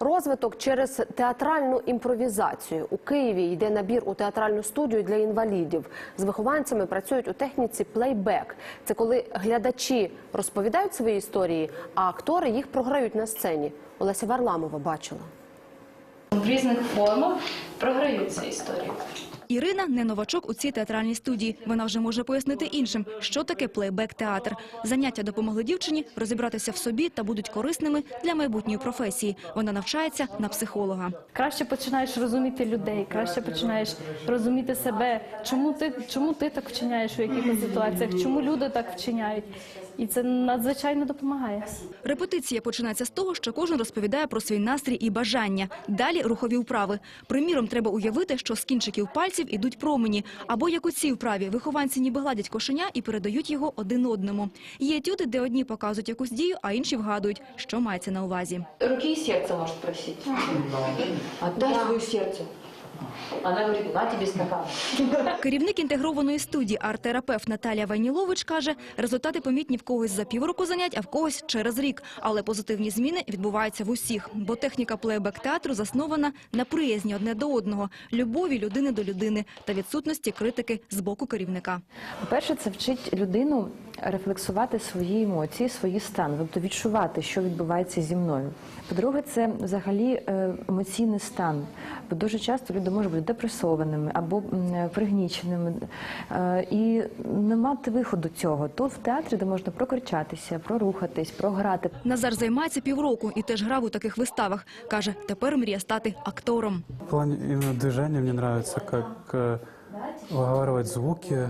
Розвиток через театральну імпровізацію у Києві йде набір у театральну студію для інвалідів. З вихованцями працюють у техніці плейбек. Це коли глядачі розповідають свої історії, а актори їх програють на сцені. Олеся Варламова бачила. В різних формах програються історії. Ірина не новачок у цій театральній студії. Вона вже може пояснити іншим, що таке плейбек-театр. Заняття допомогли дівчині розібратися в собі та будуть корисними для майбутньої професії. Вона навчається на психолога. Краще починаєш розуміти людей, краще починаєш розуміти себе, чому ти, чому ти так вчиняєш у якихось ситуаціях, чому люди так вчиняють. І це надзвичайно допомагає. Репетиція починається з того, що кожен розповідає про свій настрій і бажання. Далі рухові вправи. Приміром, треба уявити, що з кінчиків пальців ідуть промені. Або як у цій вправі вихованці ніби гладять кошеня і передають його один одному. Є етюди, де одні показують якусь дію, а інші вгадують, що мається на увазі. Руки и сердце может просить. Отдай свое сердце. Она говорит, на тебе стакан. Керівник інтегрованої студії арт-терапевт Наталія Вайнілович каже, результати помітні в когось за півроку занять, а в когось через рік. Але позитивні зміни відбуваються в усіх, бо техніка плейбек-театру заснована на приязні одне до одного, любові людини до людини та відсутності критики з боку керівника. По-перше, це вчить людину рефлексувати свої емоції, свої стани, тобто відчувати, що відбувається зі мною. По-друге, це взагалі е, емоційний стан. Бо дуже часто люди можуть бути депресованими або пригніченими е, і не мати виходу цього. Тут в театрі, де можна прокричатися, прорухатись, програти. Назар займається півроку і теж грав у таких виставах. Каже, тепер мріє стати актором. В плане именно движения мне нравится, как э, звуки.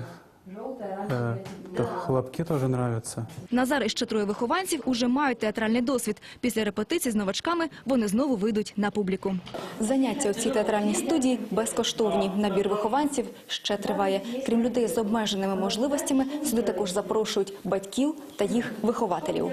Э, хлопки теж нравятся. Назар і ще троє вихованців уже мають театральний досвід. Після репетицій з новачками вони знову вийдуть на публіку. Заняття у цій театральній студії безкоштовні. Набір вихованців ще триває. Крім людей з обмеженими можливостями, сюди також запрошують батьків та їх вихователів.